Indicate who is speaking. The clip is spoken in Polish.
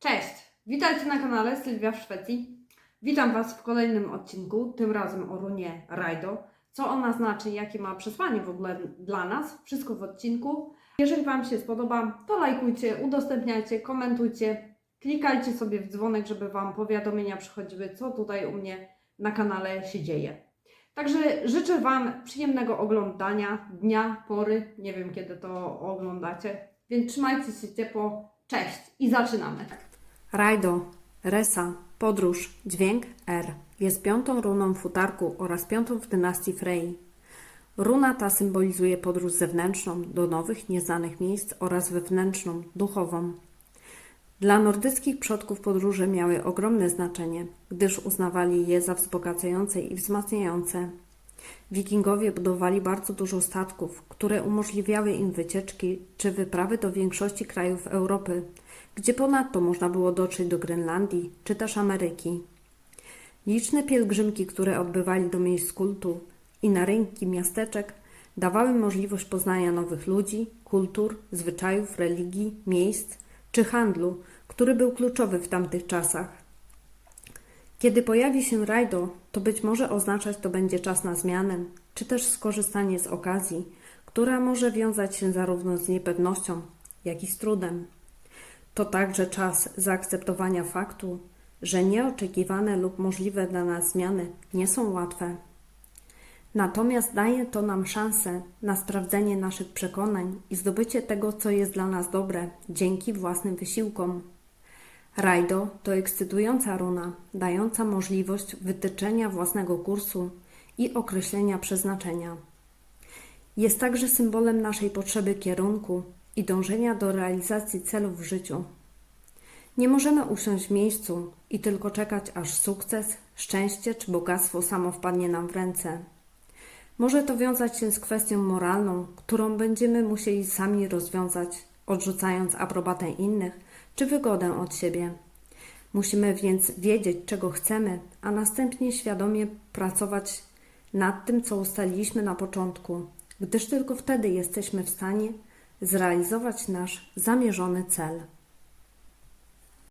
Speaker 1: Cześć! Witajcie na kanale Sylwia w Szwecji. Witam Was w kolejnym odcinku, tym razem o runie Rajdo. Co ona znaczy, jakie ma przesłanie w ogóle dla nas, wszystko w odcinku. Jeżeli Wam się spodoba, to lajkujcie, udostępniajcie, komentujcie, klikajcie sobie w dzwonek, żeby Wam powiadomienia przychodziły, co tutaj u mnie na kanale się dzieje. Także życzę Wam przyjemnego oglądania dnia, pory, nie wiem kiedy to oglądacie, więc trzymajcie się ciepło. Cześć i zaczynamy.
Speaker 2: Rajdo, Resa, podróż, dźwięk R jest piątą runą futarku oraz piątą w dynastii Frey. Runa ta symbolizuje podróż zewnętrzną do nowych, nieznanych miejsc oraz wewnętrzną, duchową. Dla nordyckich przodków podróże miały ogromne znaczenie, gdyż uznawali je za wzbogacające i wzmacniające. Wikingowie budowali bardzo dużo statków, które umożliwiały im wycieczki czy wyprawy do większości krajów Europy, gdzie ponadto można było dotrzeć do Grenlandii czy też Ameryki. Liczne pielgrzymki, które odbywali do miejsc kultu i na rynki miasteczek, dawały możliwość poznania nowych ludzi, kultur, zwyczajów, religii, miejsc czy handlu, który był kluczowy w tamtych czasach. Kiedy pojawi się rajdo, to być może oznaczać to będzie czas na zmianę, czy też skorzystanie z okazji, która może wiązać się zarówno z niepewnością, jak i z trudem. To także czas zaakceptowania faktu, że nieoczekiwane lub możliwe dla nas zmiany nie są łatwe. Natomiast daje to nam szansę na sprawdzenie naszych przekonań i zdobycie tego, co jest dla nas dobre, dzięki własnym wysiłkom. Rajdo to ekscytująca runa, dająca możliwość wytyczenia własnego kursu i określenia przeznaczenia. Jest także symbolem naszej potrzeby kierunku i dążenia do realizacji celów w życiu. Nie możemy usiąść w miejscu i tylko czekać, aż sukces, szczęście czy bogactwo samo wpadnie nam w ręce. Może to wiązać się z kwestią moralną, którą będziemy musieli sami rozwiązać, odrzucając aprobatę innych czy wygodę od siebie. Musimy więc wiedzieć, czego chcemy, a następnie świadomie pracować nad tym, co ustaliliśmy na początku, gdyż tylko wtedy jesteśmy w stanie zrealizować nasz zamierzony cel.